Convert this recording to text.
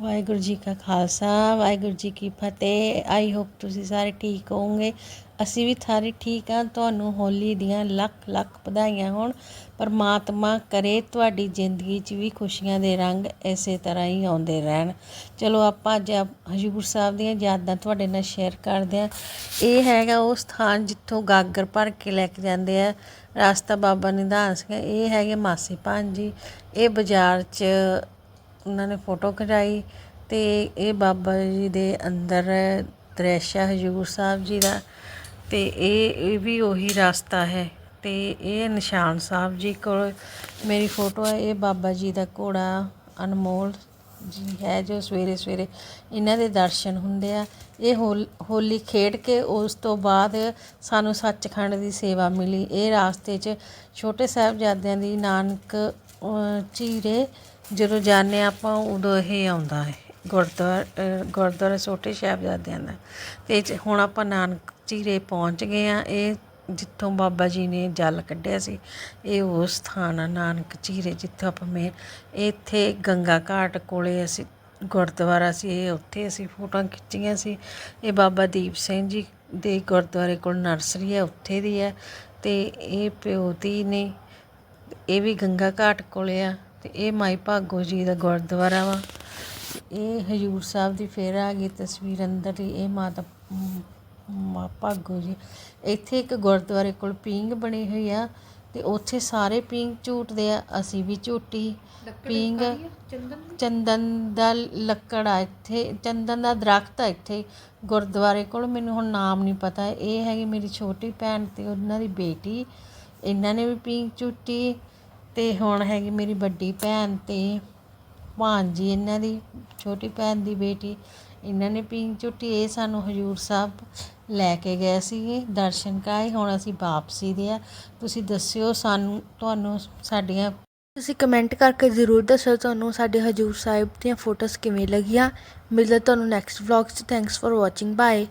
ਵਾਹਿਗੁਰੂ ਜੀ ਕਾ ਖਾਲਸਾ, ਵਾਹਿਗੁਰੂ ਜੀ ਕੀ ਫਤਿਹ। I hope ਤੁਸੀਂ ਸਾਰੇ ਠੀਕ ਹੋਵੋਗੇ। ਅਸੀਂ ਵੀ ਸਾਰੇ ਠੀਕ ਹਾਂ ਤੁਹਾਨੂੰ ਹੋਲੀ ਦੀਆਂ ਲੱਖ ਲੱਖ ਵਧਾਈਆਂ ਹੋਣ। ਪਰਮਾਤਮਾ ਕਰੇ ਤੁਹਾਡੀ ਜ਼ਿੰਦਗੀ 'ਚ ਵੀ ਖੁਸ਼ੀਆਂ ਦੇ ਰੰਗ ਇਸੇ ਤਰ੍ਹਾਂ ਹੀ ਆਉਂਦੇ ਰਹਿਣ। ਚਲੋ ਆਪਾਂ ਅੱਜ ਆਪ- ਹਜ਼ੂਰ ਸਾਹਿਬ ਦੀਆਂ ਯਾਦਾਂ ਤੁਹਾਡੇ ਨਾਲ ਸ਼ੇਅਰ ਕਰਦੇ ਹਾਂ ਇਹ ਹੈਗਾ ਉਹ ਸਥਾਨ ਜਿੱਥੋਂ ਗਾਗਰ ਭਰ ਕੇ ਲੈ ਕੇ ਜਾਂਦੇ ਆ। ਰਸਤਾ ਬਾਬਾ ਨਿਧਾਨ ਸਿੰਘ। ਇਹ ਹੈਗੇ ਮਾਸੀ ਭਾਂਜੀ ਇਹ ਬਾਜ਼ਾਰ 'ਚ ਉਹਨਾਂ ਨੇ ਫੋਟੋ ਖਿਚਾਈ ਅਤੇ ਇਹ ਬਾਬਾ ਜੀ ਦੇ ਅੰਦਰ ਦ੍ਰਿਸ਼ ਹੈ ਹਜੂਰ ਸਾਹਿਬ ਜੀ ਦਾ ਅਤੇ ਇਹ ਇਹ ਵੀ ਉਹੀ ਰਸਤਾ ਹੈ ਅਤੇ ਇਹ ਨਿਸ਼ਾਨ ਸਾਹਿਬ ਜੀ ਕੋਲ ਮੇਰੀ ਫੋਟੋ ਹੈ ਇਹ ਬਾਬਾ ਜੀ ਦਾ ਘੋੜਾ ਅਨਮੋਲ ਜੀ ਹੈ ਜੋ ਸਵੇਰੇ ਸਵੇਰੇ ਇਹਨਾਂ ਦੇ ਦਰਸ਼ਨ ਹੁੰਦੇ ਆ। ਇਹ ਹੋਲ- ਹੋਲੀ ਖੇਡ ਕੇ ਉਸ ਤੋਂ ਬਾਅਦ ਸਾਨੂੰ ਸੱਚਖੰਡ ਦੀ ਸੇਵਾ ਮਿਲੀ। ਇਹ ਰਾਸਤੇ 'ਚ ਛੋਟੇ ਸਾਹਿਬਜ਼ਾਦਿਆਂ ਦੀ ਨਾਨਕ ਅਹ, ਝੀਰੇ ਜਦੋਂ ਜਾਂਦੇ ਹਾਂ ਆਪਾਂ, ਉਦੋਂ ਇਹ ਆਉਂਦਾ ਹੈ, ਗੁਰਦੁਆਰਾ ਗੁਰਦੁਆਰਾ ਛੋਟੇ ਸਾਹਿਬਜ਼ਾਦਿਆਂ ਦਾ। ਅਤੇ ਹੁਣ ਆਪਾਂ ਨਾਨਕ ਝੀਰੇ ਪਹੁੰਚ ਗਏ ਆ ਇਹ ਜਿੱਥੋਂ ਬਾਬਾ ਜੀ ਨੇ ਜਲ ਕੱਢਿਆ ਸੀ, ਇਹ ਉਹ ਸਥਾਨ ਆ ਨਾਨਕ ਝੀਰੇ ਜਿੱਥੇ ਆਪਾਂ ਮੇ ਇੱਥੇ ਗੰਗਾ ਘਾਟ ਕੋਲੇ ਅਸੀਂ ਗੁਰਦੁਆਰਾ ਸੀ, ਇਹ ਉੱਥੇ ਅਸੀਂ ਫੋਟੋਆਂ ਖਿੱਚੀਆਂ ਸੀ। ਇਹ ਬਾਬਾ ਦੀਪ ਸਿੰਘ ਜੀ ਦੇ ਗੁਰਦੁਆਰੇ ਕੋਲ ਨਰਸਰੀ ਹੈ, ਉੱਥੇ ਦੀ ਹੈ। ਤੇ ਇਹ ਪਿਓਤੀ ਨੇ, ਇਹ ਵੀ ਗੰਗਾ ਘਾਟ ਕੋਲੇ ਆ। ਤੇ ਇਹ ਮਾਈ ਭਾਗੋ ਜੀ ਦਾ ਗੁਰਦੁਆਰਾ ਵਾ। ਇਹ ਹਜੂਰ ਸਾਹਿਬ ਦੀ ਫੇਰ ਆ ਗਈ ਤਸਵੀਰ ਅੰਦਰ ਦੀ। ਇਹ ਮਾਤਾ ਮ- ਭਾਗੋ ਜੀ। ਇੱਥੇ ਇੱਕ ਗੁਰਦੁਆਰੇ ਕੋਲ ਪੀਂਗ ਬਣੀ ਹੋਈ ਆ ਤੇ ਉੱਥੇ ਸਾਰੇ ਪੀਂਗ ਝੂਟਦੇ ਆ। ਅਸੀਂ ਵੀ ਝੂਟੀ ਪੀਂਗ ਚੰਦਨ ਦਾ? ਲੱਕੜ ਆ ਇੱਥੇ। ਚੰਦਨ ਦਾ ਦਰਖਤ ਆ ਇੱਥੇ। ਗੁਰਦੁਆਰੇ ਕੋਲ ਮੈਨੂੰ ਹੁਣ ਨਾਮ ਨਹੀਂ ਪਤਾ। ਇਹ ਹੈਗੀ ਮੇਰੀ ਛੋਟੀ ਭੈਣ ਤੇ ਉਹਨਾਂ ਦੀ ਬੇਟੀ। ਇਹਨਾਂ ਨੇ ਵੀ ਪੀਂਗ ਝੂਟੀ। ਅਤੇ ਹੁਣ ਹੈਗੀ ਮੇਰੀ ਵੱਡੀ ਭੈਣ ਤੇ ਭਾਂਜੀ ਇਹਨਾਂ ਦੀ ਛੋਟੀ ਭੈਣ ਦੀ ਬੇਟੀ, ਇਹਨਾਂ ਨੇ ਪੀਂਗ ਝੂਟੀ, ਇਹ ਸਾਨੂੰ ਹਜੂਰ ਸਾਹਿਬ ਲੈ ਕੇ ਗਏ ਸੀਗੇ, ਦਰਸ਼ਨ ਕਰਾਏ, ਹੁਣ ਅਸੀਂ ਵਾਪਸੀ ਦੇ ਆ। ਤੁਸੀਂ ਦੱਸਿਓ ਸਾਨੂੰ, ਤੁਹਾਨੂੰ ਸਾਡੀਆਂ ਤੁਸੀਂ ਕਮੈਂਟ ਕਰਕੇ ਜ਼ਰੂਰ ਦੱਸੋ ਤੁਹਾਨੂੰ ਸਾਡੇ ਹਜੂਰ ਸਾਹਿਬ ਦੀਆਂ ਫੋਟੋਜ਼ ਕਿਵੇਂ ਲੱਗੀਆਂ। ਮਿਲਦਾ ਤੁਹਾਨੂੰ ਨੈਕਸਟ ਵਲੌਗ 'ਚ। Thanks for watching bye